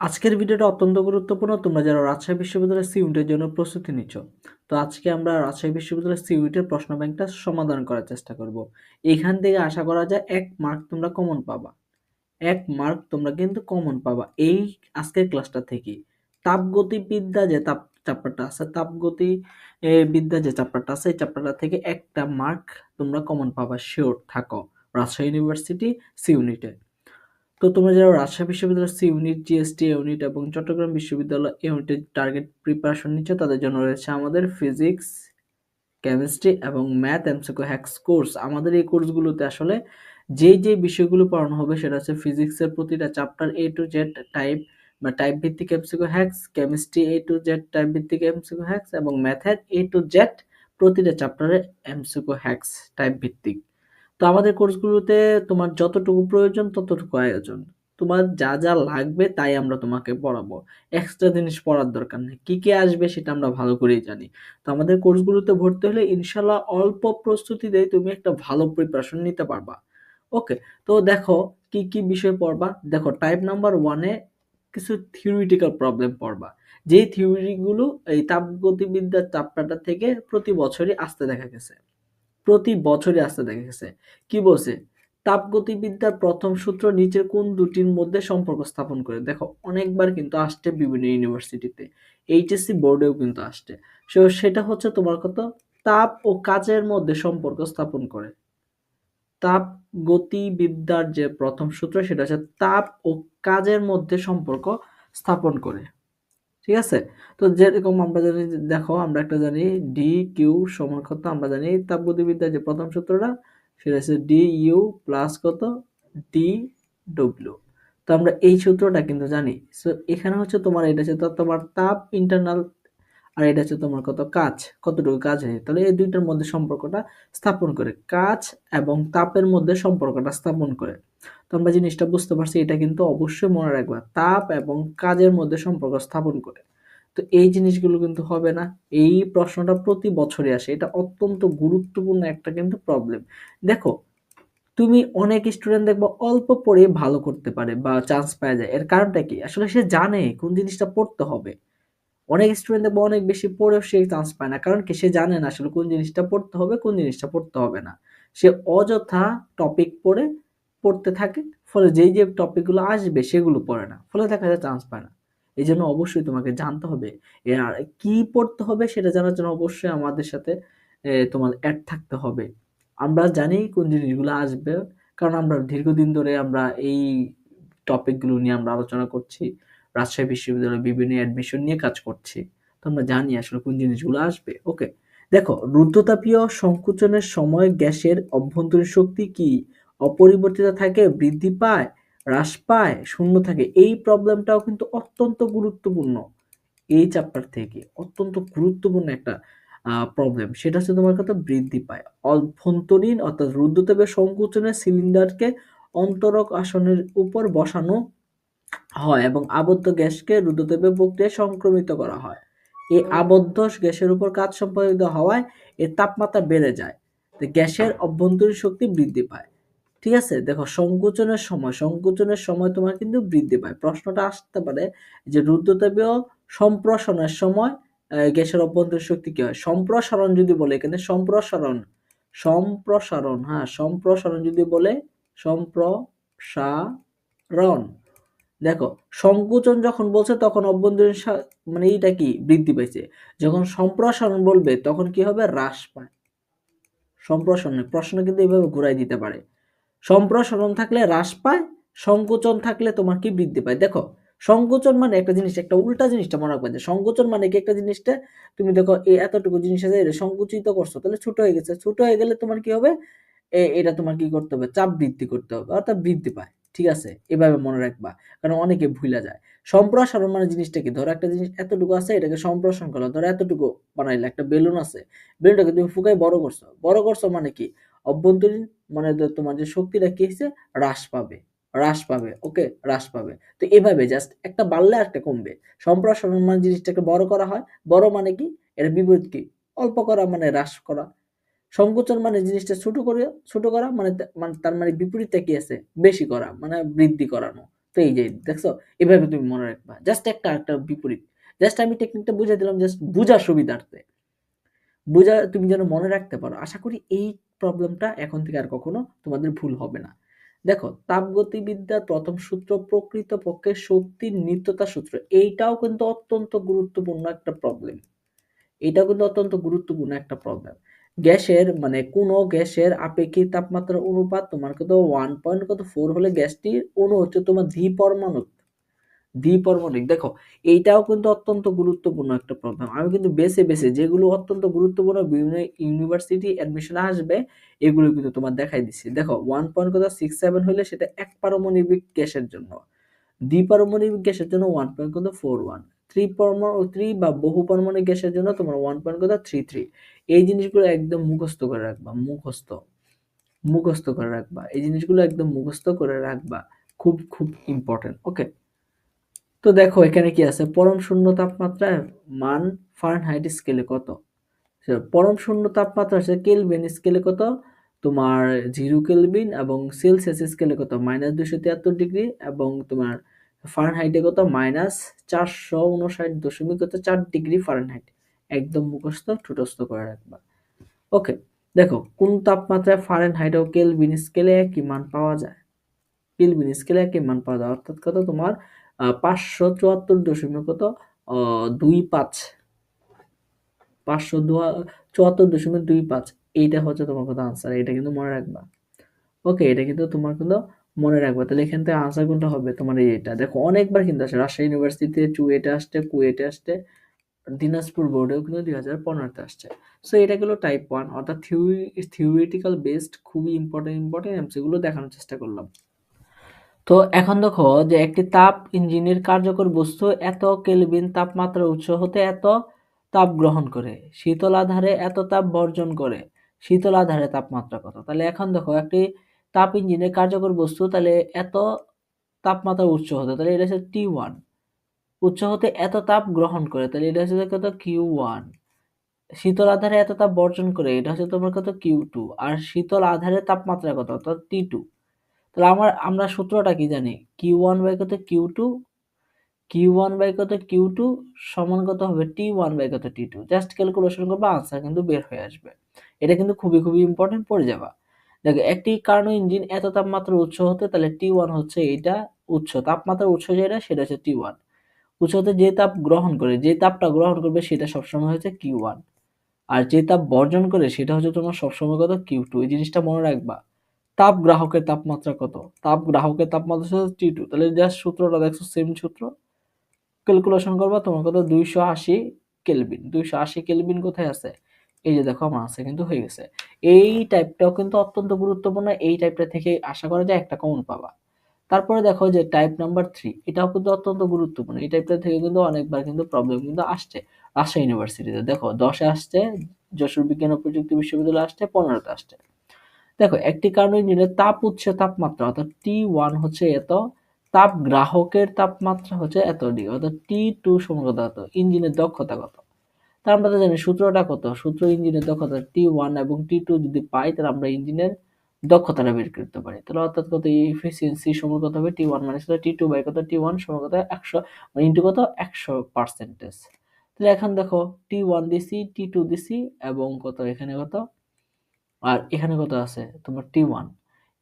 আজকের ভিডিওটা অত্যন্ত গুরুত্বপূর্ণ। তোমরা যারা রাজশাহী বিশ্ববিদ্যালয়ের সি ইউনিটের জন্য প্রস্তুতি নিচ্ছ, তো আজকে আমরা রাজশাহী বিশ্ববিদ্যালয়ের সি ইউনিটের প্রশ্ন ব্যাংকটা সমাধান করার চেষ্টা করব। এখান থেকে আশা করা যায় এক মার্ক তোমরা কমন পাবা। এক মার্ক তোমরা কিন্তু কমন পাবা এই আজকের ক্লাসটা থেকে। তাপগতিবিদ্যা যে তাপ চ্যাপ্টারটা আছে, তাপগতি বিদ্যা যে চ্যাপ্টারটা আছে, এই চ্যাপ্টারটা থেকে একটা মার্ক তোমরা কমন পাবা শিওর থাকো। রাজশাহী ইউনিভার্সিটি সি ইউনিটে তো তোমরা যারা রাজশাহী বিশ্ববিদ্যালয়ের সি ইউনিট, জিএসটি, ইউনিট এবং চট্টগ্রাম বিশ্ববিদ্যালয় ইউনিটের টার্গেট প্রিপারেশন নিচ্ছ, তাদের জন্য রয়েছে আমাদের ফিজিক্স কেমিস্ট্রি এবং ম্যাথ এমসিকো হ্যাক্স কোর্স আমাদের এই কোর্সগুলোতে আসলে যেই যে বিষয়গুলো পড়ানো হবে, সেটা হচ্ছে ফিজিক্সের প্রতিটা chapter A to Z type বা টাইপ ভিত্তিক MCQ hacks chemistry A to Z type ভিত্তিক এমসিকো হ্যাক্স এবং ম্যাথের এ টু জেড প্রতিটা চ্যাপ্টারে এমসিকো হ্যাক্স টাইপ ভিত্তিক। তো আমাদের কোর্সগুলোতে তোমার যতটুকু প্রয়োজন, ততটুকু আয়োজন। তোমার যা যা লাগবে তাই আমরা তোমাকে পড়াবো। এক্সট্রা জিনিস পড়ার দরকার নেই। কি কি আসবে সেটা আমরা ভালো করেই জানি। তো আমাদের কোর্সগুলোতে ভর্তি হলে ইনশাল্লাহ অল্প প্রস্তুতি দিয়ে তুমি একটা ভালো প্রিপারেশন নিতে পারবা। ওকে তো দেখো, কি কি বিষয় পড়বা? দেখো টাইপ নাম্বার ওয়ানে কিছু থিওরিটিক্যাল প্রবলেম পড়বা। যেই থিওরিগুলো এই তাপগতিবিদ্যার চ্যাপ্টারটা থেকে প্রতি বছরই আসতে দেখা গেছে। প্রতি বছরই আসতে দেখা গেছে কি বলছে? তাপগতিবিদ্যার প্রথম সূত্র নিচের কোন দুটির মধ্যে সম্পর্ক স্থাপন করে? দেখো, অনেকবার কিন্তু আসছে বিভিন্ন ইউনিভার্সিটিতে। এইচএসসি বোর্ডেও কিন্তু আসছে। সো, সেটা হচ্ছে তোমার কত? তাপ ও কাজের মধ্যে সম্পর্ক স্থাপন করে। তাপ গতিবিদ্যার যে প্রথম সূত্র, সেটা হচ্ছে তাপ ও কাজের মধ্যে সম্পর্ক স্থাপন করে। ঠিক আছে? তো যেরকম আমরা জানি, দেখো আমরা একটা জানি ডি কিউ সমান কত? আমরা জানি তাপগতিবিদ্যার যে প্রথম সূত্রটা, সেটা হচ্ছে ডি ইউ প্লাস কত? ডি ডব্লিউ তো আমরা এই সূত্রটা কিন্তু জানি। সো এখানে হচ্ছে তোমার, এটা হচ্ছে তোমার তাপ ইন্টারনাল আর এটা হচ্ছে তোমার কত? কাজ। কতটুকু কাজ হয়েছে তাহলে এই দুইটার মধ্যে সম্পর্কটা স্থাপন করে। কাজ এবং তাপের মধ্যে সম্পর্কটা স্থাপন করে। তো আমরা জিনিসটা বুঝতে পারছি, এটা কিন্তু অবশ্যই মনে রাখবা। তাপ এবং কাজের মধ্যে সম্পর্ক স্থাপন করে। তো এই জিনিসগুলো কিন্তু হবে না। এই প্রশ্নটা প্রতি বছরে আসে। এটা অত্যন্ত গুরুত্বপূর্ণ একটা কিন্তু প্রবলেম দেখো, তুমি অনেক স্টুডেন্ট দেখব অল্প পড়ে ভালো করতে পারে বা চান্স পাওয়া যায়। এর কারণটা কি? আসলে সে জানে কোন জিনিসটা পড়তে হবে। অনেক স্টুডেন্ট দেখব অনেক বেশি পড়েও সে চান্স পায় না। কারণ কি? সে জানে না আসলে কোন জিনিসটা পড়তে হবে, কোন জিনিসটা পড়তে হবে না। সে অযথা টপিক পড়ে, পড়তে থাকে, ফলে যেই যে টপিকগুলো আসবে সেগুলো পড়ে না। ফলে দেখা যায় চান্স পায় না। এই জন্য অবশ্যই তোমাকে জানতে হবে এ আর কি পড়তে হবে সেটা জানার জন্য অবশ্যই আমাদের সাথে তোমার অ্যাড থাকতে হবে। আমরা জানি কোন জিনিসগুলো আসবে, কারণ আমরা দীর্ঘদিন ধরে আমরা এই টপিকগুলো নিয়ে আমরা আলোচনা করছি। রাজশাহী বিশ্ববিদ্যালয়ে বিভিন্ন অ্যাডমিশন নিয়ে কাজ করছি। তো আমরা জানি আসলে কোন জিনিসগুলো আসবে। ওকে দেখো, রুদ্ধতাপীয় সংকোচনের সময় গ্যাসের অভ্যন্তরীণ শক্তি কি? অপরিবর্তিত থাকে, বৃদ্ধি পায়, হ্রাস পায়, শূন্য থাকে। এই প্রবলেমটাও কিন্তু অত্যন্ত গুরুত্বপূর্ণ। এই চ্যাপ্টার থেকে অত্যন্ত গুরুত্বপূর্ণ একটা প্রবলেম সেটা হচ্ছে তোমার কথা বৃদ্ধি পায়। অভ্যন্তরীণ অর্থাৎ রুদ্ধতাপীয় সংকোচনের সিলিন্ডারকে অন্তরক আসনের উপর বসানো হয় এবং আবদ্ধ গ্যাসকে রুদ্ধতাপীয় প্রক্রিয়ায় সংক্রমিত করা হয়। এই আবদ্ধ গ্যাসের উপর কাজ সম্পাদিত হওয়ায় এর তাপমাত্রা বেড়ে যায় গ্যাসের অভ্যন্তরীণ শক্তি বৃদ্ধি পায়। ঠিক আছে? দেখো, সংকোচনের সময় সংকোচনের সময় তোমার কিন্তু বৃদ্ধি পায়। প্রশ্নটা আসতে পারে যে রুদ্ধতাপীয় সম্প্রসারণের সময় গ্যাসের অভ্যন্তরীণ শক্তি কি হয়? সম্প্রসারণ যদি বলে এখানে সম্প্রসারণ সম্প্রসারণ হ্যাঁ সম্প্রসারণ যদি বলে সম্প্রসারণ। দেখো, সংকোচন যখন বলছে তখন অভ্যন্তরীণ মানে এইটা কি? বৃদ্ধি পাইছে। যখন সম্প্রসারণ বলবে তখন কি হবে? হ্রাস পায়। সম্প্রসারণে প্রশ্ন কিন্তু এইভাবে ঘুরাই দিতে পারে। সম্প্রসারণ থাকলে হ্রাস পায়, সংকোচন থাকলে তোমার কি বৃদ্ধি পায়? দেখো, সংকোচন মানে একটা জিনিস, একটা উল্টা জিনিসটা মনে রাখবে যে সংকোচন মানে কি? একটা জিনিসটা তুমি দেখো, এই এতটুকু জিনিস আছে, এটা সংকুচিত করছ, তাহলে ছোট হয়ে গেছে। ছোট হয়ে গেলে তোমার কি হবে? এটা তোমার কি করতে হবে? চাপ বৃদ্ধি করতে হবে, অর্থাৎ বৃদ্ধি পায়। ঠিক আছে? এভাবে মনে রাখবা। কারণ অনেকে ভুলে যায়। সম্প্রসারণ মানে জিনিসটা কি ধরো, একটা জিনিস এতটুকু আছে, এটাকে সম্প্রসারণ করল ধরো এতটুকু বানাইলে একটা বেলুন আছে। বেলুনটাকে তুমি ফুকাই বড় করছ। বড় করছ মানে কি? অভ্যন্তরীণ মানে তোমার যে শক্তিটা কি হচ্ছে হ্রাস পাবে। হ্রাস পাবে, ওকে? হ্রাস পাবে। তো এভাবে জাস্ট একটা বাড়লে একটা কমবে। সম্প্রসারণ মানে জিনিসটাকে বড় করা হয়। বড় মানে কি? এর বিপরীত কি? অল্প করা মানে হ্রাস করা। সংকোচন মানে জিনিসটা ছোট করে, ছোট করা মানে মানে তার মানে বিপরীতে কি আছে? বেশি করা মানে বৃদ্ধি করানো। তো এই যে, দেখছ? এভাবে তুমি মনে রাখবা। জাস্ট একটা একটা বিপরীত। জাস্ট আমি টেকনিকটা বুঝে দিলাম জাস্ট বুঝার সুবিধার্থে। বুঝা, তুমি যেন মনে রাখতে পারো। আশা করি এই প্রবলেমটা এখন থেকে আর কখনো তোমাদের ভুল হবে না। দেখো তাপগতিবিদ্যার প্রথম সূত্র, প্রকৃতপক্ষে শক্তির নিত্যতা সূত্র, এইটাও কিন্তু অত্যন্ত গুরুত্বপূর্ণ একটা প্রবলেম এটাও কিন্তু অত্যন্ত গুরুত্বপূর্ণ একটা প্রবলেম গ্যাসের মানে কোনো গ্যাসের আপেক্ষিক তাপমাত্রার অনুপাত তোমার কত ওয়ান পয়েন্ট কত ফোর হলে গ্যাসটির অনু হচ্ছে তোমার দ্বিপরমাণু দ্বিপরমাণিক দেখো, এইটাও কিন্তু অত্যন্ত গুরুত্বপূর্ণ একটা প্রবলেম আমি কিন্তু বেছে বেছে যেগুলো অত্যন্ত গুরুত্বপূর্ণ, বিভিন্ন ইউনিভার্সিটি অ্যাডমিশন আসবে, এগুলো কিন্তু তোমার দেখাই দিচ্ছি। দেখো ওয়ান পয়েন্ট কত সিক্স সেভেন হলে সেটা এক পারমাণবিক গ্যাসের জন্য। দ্বিপারমাণবিক গ্যাসের জন্য ওয়ান পয়েন্ট কত ফোর ওয়ান থ্রি পরমাণু থ্রি বা বহু পারমাণবিক গ্যাসের জন্য তোমার ওয়ান পয়েন্ট কত? থ্রি থ্রি এই জিনিসগুলো একদম মুখস্থ করে রাখবা, মুখস্থ। মুখস্থ করে রাখবা। এই জিনিসগুলো একদম মুখস্থ করে রাখবা। খুব খুব ইম্পর্টেন্ট ওকে তো দেখো, এখানে কি আছে? পরম শূন্য তাপমাত্রায় মান ফারেনহাইট স্কেলে কত? পরম শূন্য তাপমাত্রা আছে কেলভিন স্কেলে কত? তোমার জিরো কেলভিন এবং সেলসিয়াস স্কেলে কত? মাইনাস দুশো তিয়াত্তর ডিগ্রি এবং তোমার ফারেনহাইটে কত? মাইনাস চারশো উনষাট দশমিক কত? চার ডিগ্রি ফারেনহাইট একদম মুখস্থ, ঠুটস্থ করে রাখবা। ওকে দেখো, কোন তাপমাত্রায় ফারেনহাইট ও কেলভিন স্কেলে একই মান পাওয়া যায়? কেলভিন স্কেলে একই মান পাওয়া যায়। অর্থাৎ কত? তোমার পাঁচশো চুয়াত্তর দশমিক কত? দুই পাঁচ। পাঁচশো চুয়াত্তর দশমিক দুই পাঁচ। এইটা হচ্ছে তোমার কথা আনসার এটা কিন্তু মনে রাখবা। ওকে এটা কিন্তু তোমার কিন্তু মনে রাখবে। তাহলে এখান থেকে আনসার কোনটা হবে? তোমার এটা দেখো, অনেকবার কিন্তু আসে। রাজশাহী ইউনিভার্সিটিতে চুয়েটে আসছে, কুয়েটে আসছে, দিনাজপুর বোর্ডেও কিন্তু দুই হাজার পনেরোতে আসছে। সো এটা গেলো টাইপ ওয়ান অর্থাৎ থিওরি থিওরিটিক্যাল বেসড খুবই ইম্পর্টেন্ট ইম্পর্টেন্ট এমসিগুলো দেখানোর চেষ্টা করলাম। তো এখন দেখো যে একটি তাপ ইঞ্জিনের কার্যকর বস্তু এত কেলভিন তাপমাত্রা উৎস হতে এত তাপ গ্রহণ করে। শীতল আধারে এত তাপ বর্জন করে। শীতল আধারে তাপমাত্রা কত? তাহলে এখন দেখো একটি তাপ ইঞ্জিনের কার্যকর বস্তু, তাহলে এত তাপমাত্রা উৎস হতে, তাহলে এটা হচ্ছে টি ওয়ান উৎস হতে এত তাপ গ্রহণ করে, তাহলে এটা হচ্ছে কত? কিউ ওয়ান শীতল আধারে এত তাপ বর্জন করে, এটা হচ্ছে তোমার কত? কিউ টু আর শীতল আধারে তাপমাত্রা কত? অর্থাৎ টি টু তাহলে আমার, আমরা সূত্রটা কি জানি? কিউ ওয়ান বাই কত? Q two Q one by কত? কিউ টু সমান কত হবে? টি ওয়ান বাই কত? টি টু জাস্ট ক্যালকুলেশন করব আনসার কিন্তু বের হয়ে আসবে। এটা কিন্তু খুবই খুবই ইম্পর্টেন্ট পড়ে যাবা। দেখো, একটি কার্নো ইঞ্জিন এত তাপমাত্রা উৎস হতে, তাহলে টি ওয়ান হচ্ছে এটা উৎস, তাপমাত্রার উৎস যেটা, সেটা হচ্ছে টি ওয়ান উৎস হতে যে তাপ গ্রহণ করে, যে তাপটা গ্রহণ করবে, সেটা সবসময় হচ্ছে কিউ ওয়ান আর যে তাপ বর্জন করে, সেটা হচ্ছে তোমার সবসময় কত? কিউ টু এই জিনিসটা মনে রাখবা। তাপ গ্রাহকের তাপমাত্রা কত? তাপ গ্রাহকের তাপমাত্রা হচ্ছে টি টু তাহলে জাস্ট সূত্রটা দেখছ সেম সূত্র। ক্যালকুলেশন করবা, তোমার কত? দুইশো আশি কেলভিন দুইশো আশি কেলভিন কোথায় আছে? এই যে দেখো আমার আছে কিন্তু হয়ে গেছে। এই টাইপটাও কিন্তু অত্যন্ত গুরুত্বপূর্ণ, এই টাইপটা থেকে আশা করা যায় একটা কমন পাবা। তারপরে দেখো যে টাইপ নাম্বার থ্রি এটাও কিন্তু অত্যন্ত গুরুত্বপূর্ণ। এই টাইপটা থেকে কিন্তু অনেকবার কিন্তু প্রবলেম কিন্তু আসছে। রাজশাহী ইউনিভার্সিটিতে দেখো, দশে আসছে, যশোর বিজ্ঞান ও প্রযুক্তি বিশ্ববিদ্যালয়ে আসছে, পনেরোতে আসছে। দেখো, একটি কারণ ইঞ্জিনের তাপ উৎস তাপমাত্রা, অর্থাৎ টি ওয়ান হচ্ছে এত, তাপ গ্রাহকের তাপমাত্রা হচ্ছে এত ডিগ্রি, অর্থাৎ টি টু সমান ইঞ্জিনের দক্ষতা কত? তার আমরা জানি সূত্রটা কত? সূত্র ইঞ্জিনের দক্ষতা টি ওয়ান এবং টি টু যদি পাই, তাহলে আমরা ইঞ্জিনের দক্ষতাটা বের করতে পারি। তাহলে অর্থাৎ কত? ইফিসিয়েন্সি সমান কত হবে টি ওয়ান মানে টি টু বাই কত? টি ওয়ান সমান কত? একশো। মানে ইন্টু কত? একশো পার্সেন্টেজ তাহলে এখন দেখো টি ওয়ান দিছি টি টু দিছি, এবং কত? এখানে কত? আর এখানে কত আছে? তোমার টি ওয়ান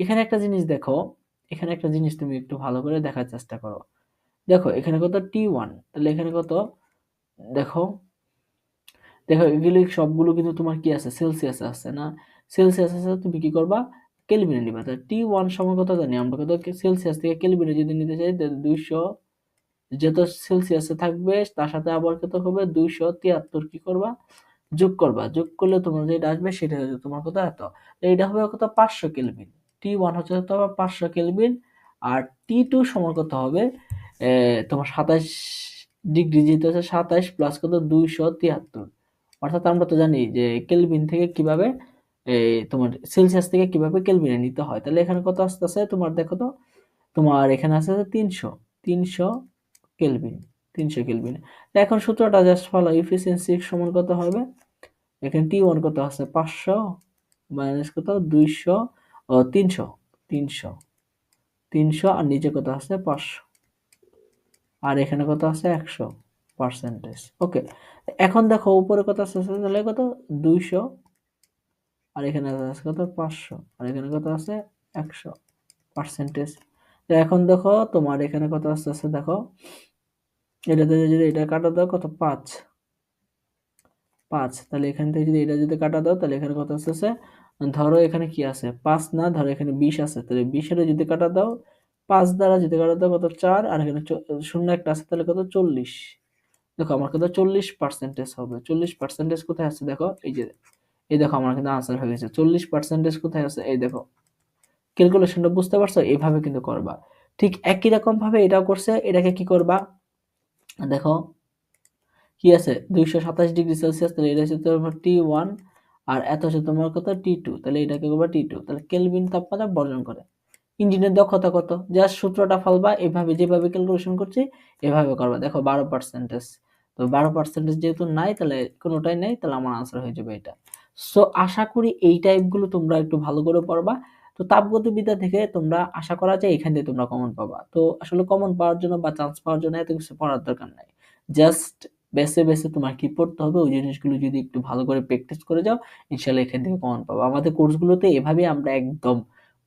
এখানে একটা জিনিস দেখো, এখানে একটা জিনিস তুমি একটু ভালো করে দেখার চেষ্টা করো। দেখো, এখানে কত? টি ওয়ান তাহলে এখানে কত? দেখো দেখো, এগুলো সবগুলো কিন্তু তোমার কি আছে? সেলসিয়াস আছে না? সেলসিয়াস আছে, তুমি কি করবা? কেলভিনে নিবা। তাহলে টি ওয়ান সময় কথা জানি? আমরা কত সেলসিয়াস থেকে কেলভিনে যদি নিতে চাই দুইশো যত সেলসিয়াসে থাকবে, তার সাথে আবার কত হবে? দুইশো তিয়াত্তর। কি করবা? যোগ করবা। যোগ করলে তোমার যেটা আসবে, সেটা হচ্ছে তোমার কত? এত। এইটা হবে কত? পাঁচশো কেলভিন টি ওয়ান হচ্ছে কত হবে পাঁচশো কেলভিন আর টি টু সমান কত হবে? তোমার সাতাশ ডিগ্রি যেতে হচ্ছে সাতাশ প্লাস কত? দুইশো তিয়াত্তর। অর্থাৎ আমরা তো জানি যে কেলভিন থেকে কীভাবে এই তোমার সেলসিয়াস থেকে কীভাবে কেলভিনে নিতে হয়। তাহলে এখানে কত আসতে আছে তোমার দেখো তো, তোমার এখানে আছে তিনশো তিনশো কেলভিন তিনশো কেলভিন এখন সূত্রটা জাস্ট ফলো ইফিসিয়েন্সি সমান কত হবে? এখানে টি ওয়ান কত আছে? পাঁচশো মাইনাস কত? দুইশো, ও, তিনশো তিনশো তিনশো, আর নিচে কত আছে? পাঁচশো। আর এখানে কত আছে? একশো। পার্সেন্টেজ ওকে এখন দেখো উপরে কত আছে? তাহলে কত? দুইশো। আর এখানে আছে কত? পাঁচশো। আর এখানে কত আছে? একশো পার্সেন্টেজ তো এখন দেখো তোমার এখানে কত আসতে আছে দেখো। এটাতে যদি এটা কাটা দাও কত? পাঁচ। পাঁচ। তাহলে এখান থেকে যদি এটা যদি কাটা দাও তাহলে এখানে কত আসতেছে ধরো এখানে কি আছে? পাঁচ না, ধরো এখানে বিশ আছে। তাহলে বিশের যদি কাটা দাও, পাঁচ দ্বারা যদি কাটা দাও কত? চার। আর এখানে শূন্য একটা আছে তাহলে কত? চল্লিশ। দেখো, আমার কত চল্লিশ পার্সেন্টেজ হবে। চল্লিশ পার্সেন্টেজ কোথায় আছে দেখো? এই যে, এই দেখো, আমার কিন্তু আনসার হয়ে গেছে। চল্লিশ পার্সেন্টেজ কোথায় আছে? এই দেখো। ক্যালকুলেশনটা বুঝতে পারছ? এইভাবে কিন্তু করবা। ঠিক একই রকম ভাবে এটাও করছে, এটাকে কি করবা? দেখো, কি আছে? দুইশো সাতাশ ডিগ্রি সেলসিয়াস তাহলে এটা হচ্ছে তোমার টি ওয়ান আর এত হচ্ছে তোমার কত? টি টু তাহলে এটাকে করবা টি টু তাহলে কেলভিন তাপমাত্রা বর্জন করে। ইঞ্জিনের দক্ষতা কত? জাস্ট সূত্রটা ফালবা, এভাবে যেভাবে ক্যালকুলেশন করছি, এভাবে করবা। দেখো, বারো পার্সেন্টেজ তো বারো পার্সেন্টেজ যেহেতু নাই, তাহলে কোনোটাই নেই, তাহলে আমার আনসার হয়ে যাবে এটা। সো আশা করি এই টাইপগুলো তোমরা একটু ভালো করে পড়বা। তো তাপগতিবিদ্যা থেকে তোমরা আশা করা যায় এখান থেকে তোমরা কমন পাবা। তো আসলে কমন পাওয়ার জন্য বা চান্স পাওয়ার জন্য এত কিছু পড়ার দরকার নাই। জাস্ট বেসে বেসে তোমার কি পড়তে হবে, ওই জিনিসগুলো যদি একটু ভালো করে প্র্যাকটিস করে যাও ইনশাল্লাহ এখান থেকে কমন পাবো। আমাদের কোর্সগুলোতে এভাবে আমরা একদম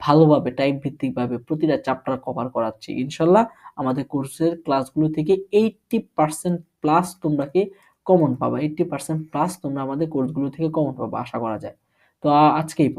ভালোভাবে টাইম ভিত্তিকভাবে প্রতিটা চ্যাপ্টার কভার করাচ্ছি। ইনশাল্লাহ আমাদের কোর্সের ক্লাসগুলো থেকে এইটটি পার্সেন্ট প্লাস তোমরা কি কমন পাবা এইটটি পার্সেন্ট প্লাস তোমরা আমাদের কোর্সগুলো থেকে কমন পাবা, আশা করা যায় তো আ- আজকে এই পর্যন্ত।